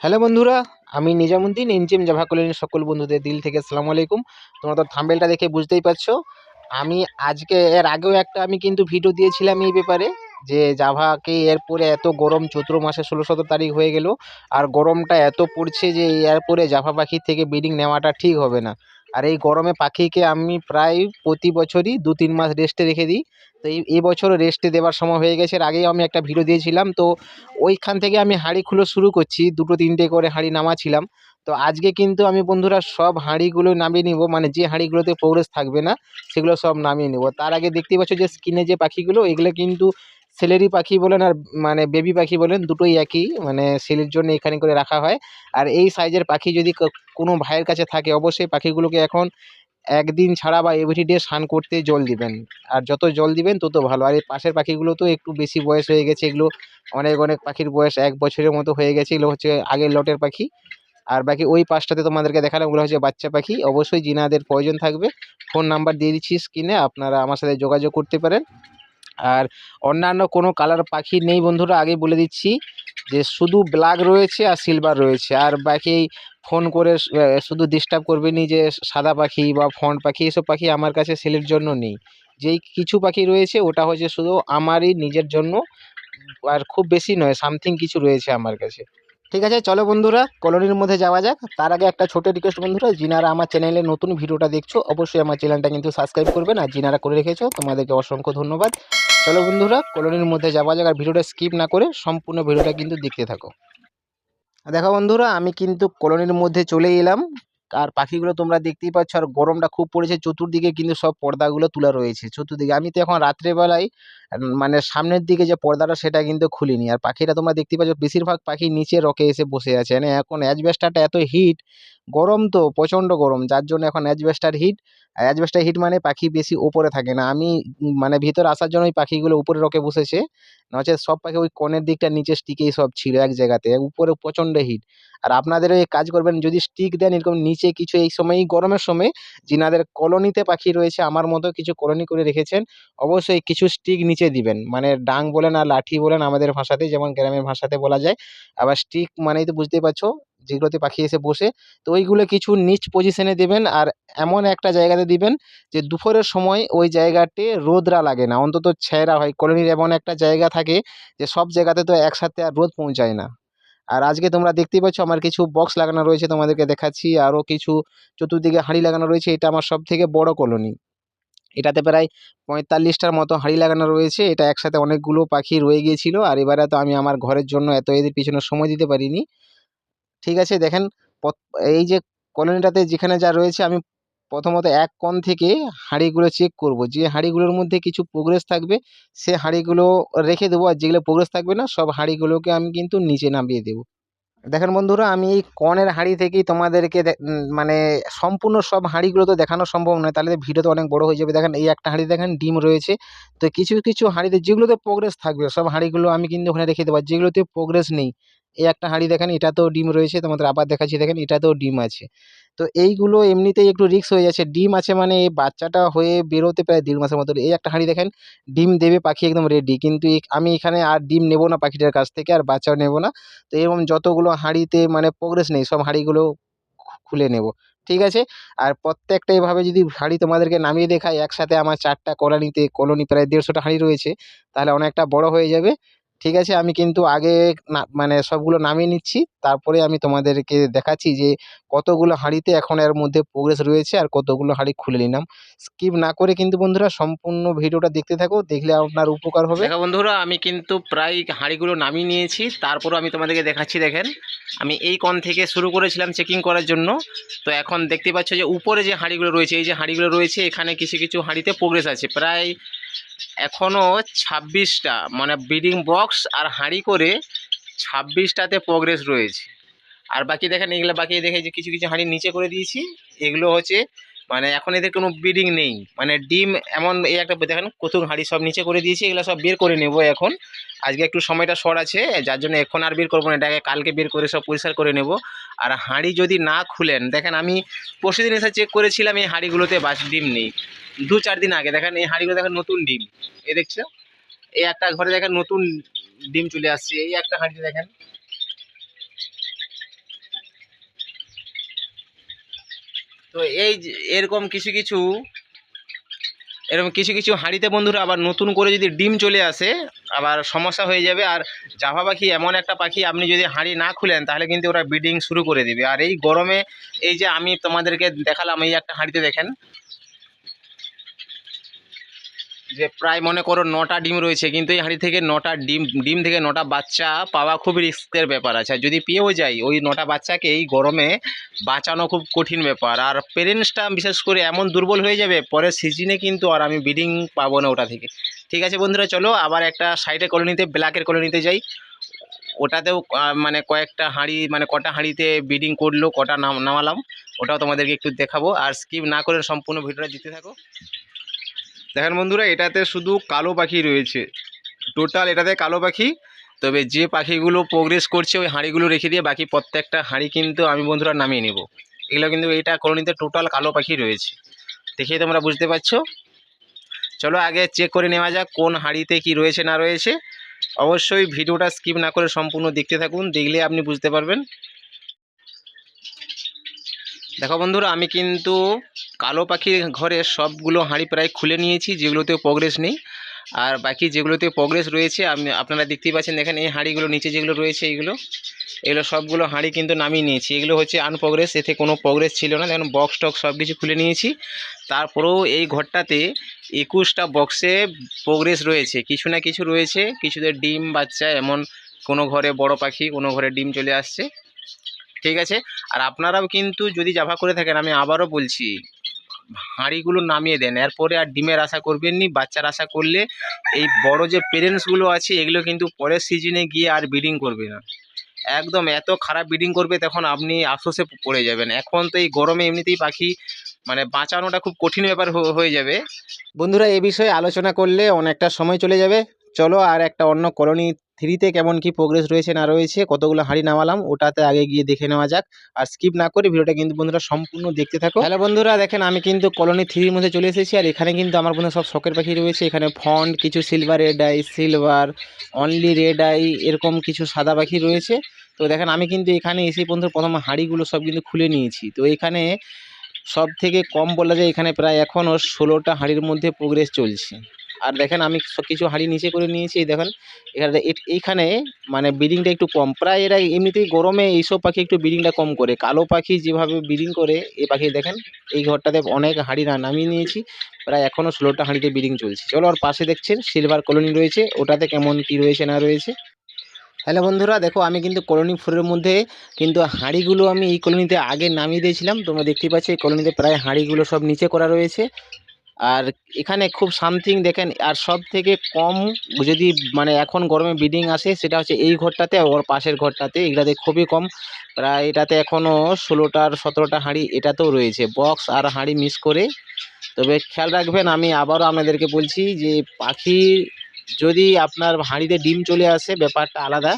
Hello বন্ধুরা, আমি Nizamuddin, NGM Java কলোনির সকল বন্ধুদের দিল থেকে সালাম আলাইকুম। তোমরা তো থাম্বেলটা দেখে বুঝতেই পারছ। আমি আজকে, এর আগেও একটা আমি কিন্তু ভিডিও দিয়েছিলাম এই ব্যাপারে। যে জাভাকে এরপরে এত গরম চৈত্র মাসে ষোলো সতেরো তারিখ হয়ে গেল আর গরমটা এত পড়ছে যে এরপরে জাভা পাখির থেকে ব্রিডিং নেওয়াটা ঠিক হবে না। আর এই গরমে পাখিকে আমি প্রায় প্রতি বছরই দু তিন মাস রেস্টে রেখে দিই। তো এই বছরও রেস্টে দেওয়ার সময় হয়ে গেছে। আগেই আমি একটা ভিডিও দিয়েছিলাম। তো ওইখান থেকে আমি হাঁড়ি খুলো শুরু করছি। দুটো তিনটে করে হাঁড়ি নামাছিলাম। তো আজকে কিন্তু আমি বন্ধুরা সব হাঁড়িগুলো নামিয়ে নিব। মানে যে হাঁড়িগুলোতে প্রোগ্রেস থাকবে না, সেগুলো সব নামিয়ে নেব। তার আগে দেখতেই পাচ্ছ যে স্কিনে যে পাখিগুলো, এগুলো কিন্তু সেলেরি পাখি বলেন আর মানে বেবি পাখি বলেন, দুটোই একই মানে সেলের জন্য এখানে করে রাখা হয়। আর এই সাইজের পাখি যদি কোনো ভাইয়ের কাছে থাকে, অবশ্যই পাখিগুলোকে এখন একদিন ছাড়া বা এভরিডে স্নান করতে জল দিবেন। আর যত জল দিবেন, তত ভালো। আর এই পাশের পাখিগুলো তো একটু বেশি বয়স হয়ে গেছে, এগুলো অনেক অনেক পাখির বয়স এক বছরের মতো হয়ে গেছে, এগুলো হচ্ছে আগের লটের পাখি। আর বাকি ওই পাশটাতে তোমাদেরকে দেখালাম, ওগুলো হচ্ছে বাচ্চা পাখি। অবশ্যই যিনাদের প্রয়োজন থাকবে। ফোন নাম্বার দিয়ে দিচ্ছি স্ক্রিনে আপনারা আমার সাথে যোগাযোগ করতে পারেন। আর অন্যান্য কোনো কালার পাখি নেই বন্ধুরা, আগে বলে দিচ্ছি যে শুধু ব্ল্যাক রয়েছে আর সিলভার রয়েছে। আর বাকি ফোন করে শুধু ডিস্টার্ব করবেনি যে সাদা পাখি বা ফন্ট পাখি, এসব পাখি আমার কাছে সেলের জন্য নেই। যেই কিছু পাখি রয়েছে, ওটা হচ্ছে শুধু আমারই নিজের জন্য, আর খুব বেশি নয় সামথিং কিছু রয়েছে আমার কাছে। ঠিক আছে, চলো বন্ধুরা কলোনির মধ্যে যাওয়া যাক। তার আগে একটা ছোট রিকোয়েস্ট বন্ধুরা যিনারা আমার চ্যানেলে নতুন ভিডিওটা দেখছ, অবশ্যই আমার চ্যানেলটা কিন্তু সাবস্ক্রাইব করবেন আর যিনারা করে রেখেছো, তোমাদেরকে অসংখ্য ধন্যবাদ। চলো বন্ধুরা, কলোনির মধ্যে যাওয়া যাক আর ভিডিওটা স্কিপ না করে সম্পূর্ণ ভিডিওটা কিন্তু দেখতে থাকো। দেখো বন্ধুরা, আমি কিন্তু কলোনির মধ্যে চলে এলাম। আর পাখিগুলো তোমরা দেখতেই পাচ্ছ, আর গরমটা খুব পড়েছে। চতুর্দিকে কিন্তু সব পর্দাগুলো তোলা রয়েছে। চতুর্দিকে, আমি তো এখন রাত্রেবেলায় মানে সামনের দিকে যে পর্দাটা সেটা কিন্তু খুলিনি। আর পাখিটা তোমরা দেখতে পাচ্ছ, বেশিরভাগ পাখি নিচে রকে এসে বসে আছে। মানে এখন অ্যাজবেস্টারটা এত হিট গরম তো, প্রচণ্ড গরম। যার জন্য এখন অ্যাজবেস্টার হিট অ্যাজবেস্টার হিট মানে পাখি বেশি ওপরে থাকে না। আমি মানে ভিতরে আসার জন্য ওই পাখিগুলো উপরে রকে বসেছে। নচে সব পাখি ওই কোণের দিকটা নিচে স্টিকেই সব ছিল এক জায়গাতে। উপরে প্রচণ্ড হিট আর আপনাদের এই কাজ করবেন, যদি স্টিক দেন, এরকম নিচে কিছু এই সময় গরমের সময়, যিনাদের কলোনিতে পাখি রয়েছে, আমার মতো কিছু কলোনি করে রেখেছেন, অবশ্যই কিছু স্টিক নিচে দিবেন। মানে ডাং বলেন আর লাঠি বলেন আমাদের ভাষাতে, যেমন গ্রামের ভাষাতে বলা যায়। আবার স্টিক মানেই তো বুঝতেই পারছ, যেগুলোতে পাখি এসে বসে। তো ওইগুলো কিছু নিচ পজিশনে দেবেন আর এমন একটা জায়গাতে দিবেন যে দুপুরের সময় ওই জায়গাতে রোদরা লাগে না। অন্তত ছেঁড়া হয়। কলোনির এমন একটা জায়গা থাকে যে সব জায়গাতে তো একসাথে আর রোদ পৌঁছায় না। আর আজকে তোমরা দেখতেই পাচ্ছ আমার কিছু বক্স লাগানো রয়েছে তোমাদেরকে দেখাচ্ছি। আরও কিছু চতুর্দিকে হাঁড়ি লাগানো রয়েছে। এটা আমার সব থেকে বড় কলোনি। এটাতে প্রায় পঁয়তাল্লিশটার মতো হাঁড়ি লাগানো রয়েছে। এটা একসাথে অনেকগুলো পাখি রয়ে গিয়েছিল আর এবারে তো আমি আমার ঘরের জন্য এত এদের পিছনে সময় দিতে পারিনি। ঠিক আছে, দেখেন এই যে কলোনিটাতে যেখানে যা রয়েছে, আমি প্রথমত এক কোণ থেকে হাঁড়িগুলো চেক করব। যে হাঁড়িগুলোর মধ্যে কিছু প্রোগ্রেস থাকবে, সে হাঁড়িগুলো রেখে দেবো। আর যেগুলো প্রোগ্রেস থাকবে না, সব হাঁড়িগুলোকে আমি কিন্তু নিচে নামিয়ে দেবো। দেখেন বন্ধুরা, আমি এই কনের হাঁড়ি থেকেই তোমাদেরকে মানে সম্পূর্ণ সব হাঁড়িগুলো তো দেখানো সম্ভব নয়। তাহলে ভিডিও তো অনেক বড় হয়ে যাবে। দেখেন এই একটা হাঁড়ি দেখেন ডিম রয়েছে। তো কিছু কিছু হাঁড়িতে যেগুলোতে প্রোগ্রেস থাকবে, সব হাঁড়িগুলো আমি কিন্তু ওখানে রেখে দেবো। যেগুলোতে প্রোগ্রেস নেই, এই একটা হাঁড়ি দেখেন এটাতেও ডিম রয়েছে। তোমাদের আবার দেখাচ্ছি, দেখেন এটাতেও ডিম আছে। তো এইগুলো এমনিতেই একটু রিস্ক হয়ে যাচ্ছে। ডিম আছে মানে এই বাচ্চাটা হয়ে বেরোতে প্রায় দেড় মাসের মতো। এই একটা হাঁড়ি দেখেন, ডিম দেবে পাখি একদম রেডি কিন্তু আমি এখানে আর ডিম নেব না পাখিটার কাছ থেকে, আর বাচ্চাও নেব না। তো এরকম যতগুলো হাঁড়িতে মানে প্রোগ্রেস নেই, সব হাঁড়িগুলো খুলে নেব। ঠিক আছে? আর প্রত্যেকটা এভাবে যদি হাঁড়ি তোমাদেরকে নামিয়ে দেখায় একসাথে আমার চারটা কলোনিতে, কলোনি প্রায় দেড়শোটা হাঁড়ি রয়েছে, তাহলে অনেকটা বড় হয়ে যাবে। ঠিক আছে, আমি কিন্তু আগে না মানে সবগুলো নামিয়ে নিচ্ছি। তারপরে আমি তোমাদেরকে দেখাচ্ছি যে কতগুলো হাঁড়িতে এখন এর মধ্যে প্রোগ্রেস রয়েছে আর কতগুলো হাঁড়ি খুলে নিলাম। স্কিপ না করে কিন্তু বন্ধুরা সম্পূর্ণ ভিডিওটা দেখতে থাকো, দেখলে আপনার উপকার হবে। বন্ধুরা, আমি কিন্তু প্রায় হাঁড়িগুলো নামিয়ে নিয়েছি। তারপরও আমি তোমাদেরকে দেখাচ্ছি, দেখেন। আমি এই কন থেকে শুরু করেছিলাম চেকিং করার জন্য। তো এখন দেখতে পাচ্ছ যে উপরে যে হাঁড়িগুলো রয়েছে, এই যে হাঁড়িগুলো রয়েছে, এখানে কিছু কিছু হাঁড়িতে প্রোগ্রেস আছে। প্রায় এখনও ছাব্বিশটা মানে ব্রিডিং বক্স আর হাঁড়ি করে ছাব্বিশটাতে প্রোগ্রেস রয়েছে। আর বাকি দেখেন, এগুলো বাকি দেখে যে কিছু কিছু হাঁড়ি নিচে করে দিয়েছি। এগুলো হচ্ছে মানে এখন এদের কোনো ব্রিডিং নেই। মানে ডিম এমন এই একটা দেখেন কতুক হাঁড়ি সব নিচে করে দিয়েছি, এগুলো সব বের করে নেব এখন। আজকে একটু সময়টা শর্ট আছে, যার জন্য এখন আর বের করব না, এটাকে কালকে বের করে সব পরিষ্কার করে নেব। আর হাঁড়ি যদি না খুলেন, দেখেন আমি পরশুদিন এসে চেক করেছিলাম, এই হাঁড়িগুলোতে বাস ডিম নেই। দু চার দিন আগে, দেখেন এই হাঁড়িগুলো দেখেন নতুন ডিম। এ দেখছ? এই একটা ঘরে দেখেন নতুন ডিম চলে আসছে, এই একটা হাঁড়িতে দেখেন তো এই এরকম কিছু কিছু, এরকম কিছু কিছু হাঁড়িতে বন্ধুরা আবার নতুন করে যদি ডিম চলে আসে, আবার সমস্যা হয়ে যাবে। আর জাভা পাখি এমন একটা পাখি, আপনি যদি হাঁড়ি না খুলেন, তাহলে কিন্তু ওরা ব্রিডিং শুরু করে দিবে। আর এই গরমে, এই যে আমি তোমাদেরকে দেখালাম, এই একটা হাঁড়িতে দেখেন। যে প্রায় মনে করো নটা ডিম রয়েছে, কিন্তু এই হাঁড়ি থেকে নটা ডিম ডিম থেকে নটা বাচ্চা পাওয়া খুব রিস্কের ব্যাপার আছে। যদি পেয়েও যায় ওই নটা বাচ্চাকে এই গরমে বাঁচানো খুব কঠিন ব্যাপার। আর পেরেন্টসটা বিশেষ করে এমন দুর্বল হয়ে যাবে, পরের সিজনে কিন্তু আর আমি ব্রিডিং পাবো না ওটা থেকে। ঠিক আছে বন্ধুরা, চলো আবার একটা সাইডে কলোনিতে ব্ল্যাকের কলোনিতে যাই। ওটাতেও মানে কয়েকটা হাঁড়ি মানে কটা হাঁড়িতে ব্রিডিং করল, কটা নামালাম। ওটাও তোমাদেরকে একটু দেখাবো। আর স্কিপ না করে সম্পূর্ণ ভিডিওটা দিতে থাকো। দেখেন বন্ধুরা, এটাতে শুধু কালো পাখি রয়েছে। টোটাল এটাতে কালো পাখি। তবে যে পাখিগুলো প্রোগ্রেস করছে, ওই হাঁড়িগুলো রেখে দিয়ে বাকি প্রত্যেকটা হাঁড়ি কিন্তু আমি বন্ধুরা নামিয়ে নেব। এগুলো কিন্তু এটা কলোনিতে টোটাল কালো পাখি রয়েছে। দেখেই তোমরা বুঝতে পারছ? চলো আগে চেক করে নেওয়া যাক কোন হাঁড়িতে কি রয়েছে, না রয়েছে। অবশ্যই ভিডিওটা স্কিপ না করে সম্পূর্ণ দেখতে থাকুন, দেখলে আপনি বুঝতে পারবেন। দেখো বন্ধুরা, আমি কিন্তু কালো পাখির ঘরে সবগুলো হাঁড়ি প্রায় খুলে নিয়েছি, যেগুলোতে প্রোগ্রেস নেই। আর বাকি যেগুলোতে প্রোগ্রেস রয়েছে আমি আপনারা দেখতেই পাচ্ছেন দেখেন এই হাঁড়িগুলো, নিচে যেগুলো রয়েছে এইগুলো এগুলো সবগুলো হাঁড়ি কিন্তু নামিয়ে নিয়েছি। এগুলো হচ্ছে আনপ্রোগ্রেস এতে কোনো প্রোগ্রেস ছিল না। দেখুন বক্স টক্স সব কিছু খুলে নিয়েছি। তারপরেও এই ঘরটাতে একুশটা বক্সে প্রোগ্রেস রয়েছে। কিছু না কিছু রয়েছে। কিছুদের ডিম, বাচ্চা, এমন কোনো ঘরে বড় পাখি, কোনো ঘরে ডিম চলে আসছে। ঠিক আছে? আর আপনারাও কিন্তু যদি জাভা করে থাকেন, আমি আবারও বলছি হাঁড়িগুলো নামিয়ে দেন। এরপরে আর ডিমের আশা করবেন নি, বাচ্চার আশা করলে এই বড় যে পেরেন্টসগুলো আছে, এগুলো কিন্তু পরের সিজনে গিয়ে আর ব্রিডিং করবে না। একদম এত খারাপ ব্রিডিং করবে, তখন আপনি আফসোসে পড়ে যাবেন। এখন তো এই গরমে এমনিতেই পাখি মানে বাঁচানোটা খুব কঠিন ব্যাপার হয়ে যাবে। বন্ধুরা, এ বিষয়ে আলোচনা করলে অনেকটা সময় চলে যাবে। চলো আর একটা অন্য কলোনি থ্রিতে কেমন কি প্রোগ্রেস রয়েছে না রয়েছে, কতগুলো হাঁড়ি নামালাম ওটাতে আগে গিয়ে দেখে নেওয়া যাক আর স্কিপ না করে ভিডিওটা কিন্তু বন্ধুরা সম্পূর্ণ দেখতে থাকো। হ্যালো বন্ধুরা, দেখেন আমি কিন্তু কলোনি থ্রির মধ্যে চলে এসেছি আর এখানে কিন্তু আমার বন্ধু সব শখের পাখি রয়েছে। এখানে ফন্ট কিছু silver red eye silver only red eye এরকম কিছু সাদা পাখি রয়েছে। তো দেখেন আমি কিন্তু এখানে এসে বন্ধু প্রথম হাঁড়িগুলো সব কিন্তু খুলে নিয়েছি। তো এখানে সব থেকে কম বলা যায় এখানে প্রায় এখনও ষোলোটা হাঁড়ির মধ্যে প্রোগ্রেস চলছে। আর দেখেন আমি কিছু হাঁড়ি নিচে করে নিয়েছি, এই দেখেন। এখানে এইখানে মানে ব্রিডিংটা একটু কম। প্রায় এরা এমনিতেই গরমে এইসব পাখি একটু ব্রিডিংটা কম করে। কালো পাখি যেভাবে ব্রিডিং করে, এই পাখি দেখেন, এই ঘরটাতে অনেক হাঁড়ি না নামিয়ে নিয়েছি। প্রায় এখনও ষোলোটা হাঁড়িতে ব্রিডিং চলছে। চলো আর পাশে দেখছেন সিলভার কলোনি রয়েছে। ওটাতে কেমন কি রয়েছে না রয়েছে? হ্যালো বন্ধুরা, দেখো, আমি কিন্তু কলোনি ফোরের মধ্যে কিন্তু হাঁড়িগুলো আমি এই কলোনিতে আগে নামিয়ে দিয়েছিলাম। তোমরা দেখতেই পাচ্ছ, এই কলোনিতে প্রায় হাঁড়িগুলো সব নিচে করা রয়েছে। আর এখানে খুব সামথিং দেখেন, আর সব থেকে কম যদি মানে এখন গরমে ব্রিডিং আসে, সেটা হচ্ছে এই ঘরটাতে ওর পাশের ঘরটাতে, এগুলাতে খুবই কম। প্রায় এটাতে এখনও ষোলোটার সতেরোটা হাঁড়ি এটাতেও রয়েছে। বক্স আর হাঁড়ি মিস করে। তবে খেয়াল রাখবেন, আমি আবারও আপনাদেরকে বলছি যে পাখি যদি আপনার হাঁড়িতে ডিম চলে আসে, ব্যাপারটা আলাদা।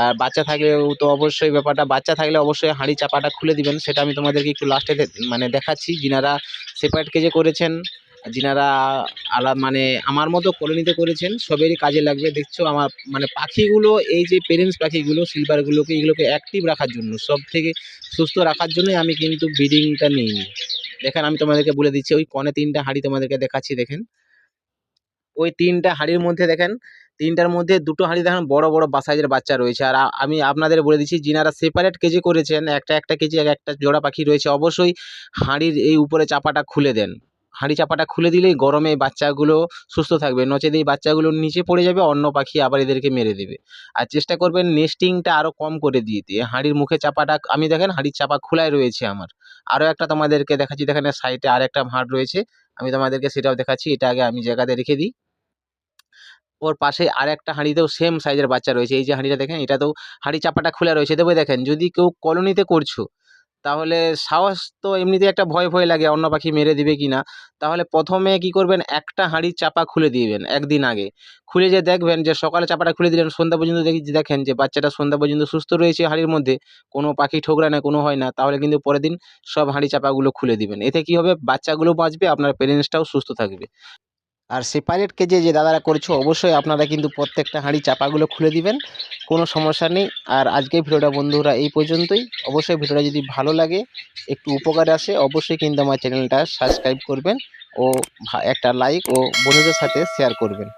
আর বাচ্চা থাকলেও তো অবশ্যই ব্যাপারটা, বাচ্চা থাকলে অবশ্যই হাঁড়ি চাপাটা খুলে দিবেন। সেটা আমি তোমাদেরকে একটু লাস্টে মানে দেখাচ্ছি। যিনারা সেপারেট কেজে করেছেন যিনারা আলা মানে আমার মতো কলোনিতে করেছেন, সবেরই কাজে লাগবে। দেখছ আমার মানে পাখিগুলো, এই যে পেরেন্টস পাখিগুলো সিলভারগুলোকে এগুলোকে অ্যাক্টিভ রাখার জন্য সব থেকে সুস্থ রাখার জন্যই আমি কিন্তু ব্রিডিংটা নিইনি। দেখেন, আমি তোমাদেরকে বলে দিচ্ছি, ওই কনে তিনটা হাঁড়ি তোমাদেরকে দেখাচ্ছি, দেখেন। ওই তিনটা হাঁড়ির মধ্যে দেখেন, তিনটার মধ্যে দুটো হাঁড়ি দেখেন, বড় বড় বাসাইজের বাচ্চা রয়েছে। আর আমি আপনাদের বলে দিচ্ছি, যিনারা সেপারেট কেজি করেছেন, একটা একটা কেজি এক, একটা জোড়া পাখি রয়েছে, অবশ্যই হাঁড়ির এই উপরে চাপাটা খুলে দেন। হাঁড়ি চাপাটা খুলে দিলেই গরমে বাচ্চাগুলো সুস্থ থাকবে। নচেত এই বাচ্চাগুলো নিচে পড়ে যাবে, অন্য পাখি আবার এদেরকে মেরে দেবে। আর চেষ্টা করবেন নেস্টিংটা আরও কম করে দিতে। হাঁড়ির মুখে চাপাটা, আমি দেখেন হাঁড়ির চাপা খোলাই রয়েছে আমার। আরও একটা তোমাদেরকে দেখাচ্ছি, দেখেন সাইডে আরেকটা ভাঁড় রয়েছে। আমি তোমাদেরকে সেটাও দেখাচ্ছি, এটা আগে আমি জায়গাতে রেখে দিই। ওর পাশে আরেকটা হাঁড়িতেও সেম সাইজের বাচ্চা রয়েছে। এই যে হাঁড়িটা দেখেন, এটাতেও হাঁড়ি চাপাটা খোলা রয়েছে। তবে দেখেন, যদি কেউ কলোনিতে করছ তাহলে সাহস তো এমনিতে একটা ভয় ভয় লাগে, অন্য পাখি মেরে দিবে কি না। তাহলে প্রথমে কি করবেন? একটা হাঁড়ির চাপা খুলে দিবেন একদিন আগে। খুলে যে দেখবেন যে সকালে চাপাটা খুলে দিলেন, সন্ধ্যা পর্যন্ত দেখি দেখেন যে বাচ্চাটা সন্ধ্যা পর্যন্ত সুস্থ রয়েছে হাঁড়ির মধ্যে, কোনো পাখি ঠোকরা না, কোনো হয় না। তাহলে কিন্তু পরের দিন সব হাঁড়ি চাপাগুলো খুলে দিবেন। এতে কি হবে? বাচ্চাগুলো বাঁচবে, আপনার পেরেন্টসটাও সুস্থ থাকবে। আর সেপারেট কেজে যে দাদারা করছ, অবশ্যই আপনারা কিন্তু প্রত্যেকটা হাঁড়ি চাপাগুলো খুলে দিবেন, কোনো সমস্যা নেই। আর আজকে ভিডিওটা বন্ধুরা এই পর্যন্তই। অবশ্যই ভিডিওটা যদি ভালো লাগে, একটু উপকার আসে, অবশ্যই কিন্তু আমার চ্যানেলটা সাবস্ক্রাইব করবেন ও একটা লাইক ও বন্ধুদের সাথে শেয়ার করবেন।